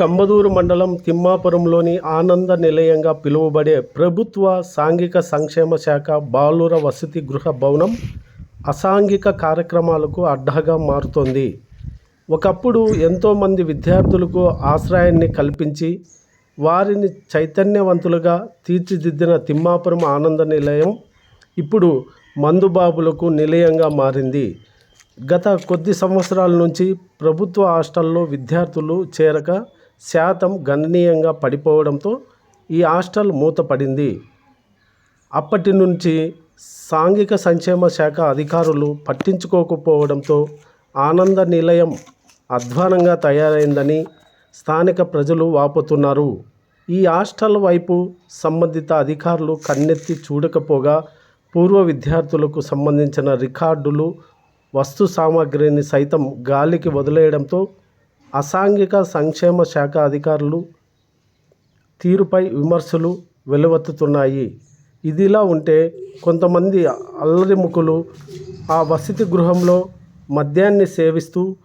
కంబదూరు మండలం తిమ్మాపురంలోని ఆనంద నిలయంగా పిలువబడే ప్రభుత్వ సాంఘిక సంక్షేమ శాఖ బాలుర వసతి గృహ భవనం అసాంఘిక కార్యక్రమాలకు అడ్డాగా మారుతోంది. ఒకప్పుడు ఎంతోమంది విద్యార్థులకు ఆశ్రయాన్ని కల్పించి వారిని చైతన్యవంతులుగా తీర్చిదిద్దిన తిమ్మాపురం ఆనంద నిలయం ఇప్పుడు మందుబాబులకు నిలయంగా మారింది. గత కొద్ది సంవత్సరాల నుంచి ప్రభుత్వ హాస్టల్లో విద్యార్థులు చేరక శాతం గణనీయంగా పడిపోవడంతో ఈ హాస్టల్ మూతపడింది. అప్పటి నుంచి సాంఘిక సంక్షేమ శాఖ అధికారులు పట్టించుకోకపోవడంతో ఆనంద నిలయం అధ్వానంగా తయారైందని స్థానిక ప్రజలు వాపోతున్నారు. ఈ హాస్టల్ వైపు సంబంధిత అధికారులు కన్నెత్తి చూడకపోగా పూర్వ విద్యార్థులకు సంబంధించిన రికార్డులు వస్తు సామాగ్రిని సైతం గాలికి వదిలేయడంతో అసాంఘిక సంక్షేమ శాఖ అధికారులు తీరుపై విమర్శలు వెలువెత్తుతున్నాయి. ఇదిలా ఉంటే కొంతమంది అల్లరిముఖులు ఆ వసతి గృహంలో మద్యాన్ని సేవిస్తూ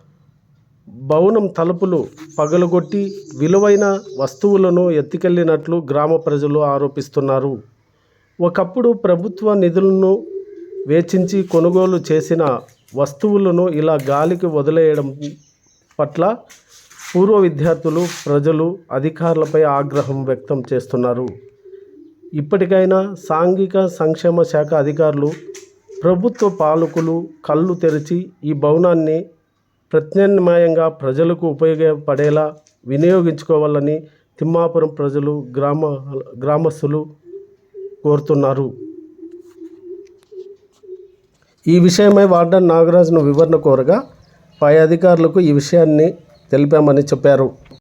భవనం తలుపులు పగలగొట్టి విలువైన వస్తువులను ఎత్తుకెళ్ళినట్లు గ్రామ ప్రజలు ఆరోపిస్తున్నారు. ఒకప్పుడు ప్రభుత్వ నిధులను వేచించి కొనుగోలు చేసిన వస్తువులను ఇలా గాలికి వదిలేయడం పట్ల పూర్వ విద్యార్థులు ప్రజలు అధికారులపై ఆగ్రహం వ్యక్తం చేస్తున్నారు. ఇప్పటికైనా సాంఘిక సంక్షేమ శాఖ అధికారులు ప్రభుత్వ పాలకులు కళ్ళు తెరిచి ఈ భవనాన్ని ప్రత్యామ్నాయంగా ప్రజలకు ఉపయోగపడేలా వినియోగించుకోవాలని తిమ్మాపురం ప్రజలు గ్రామ గ్రామస్తులు కోరుతున్నారు. ఈ విషయమై వార్డన్ నాగరాజును వివరణ కోరగా పై అధికారులకు ఈ విషయాన్ని తెలిపామని చెప్పారు.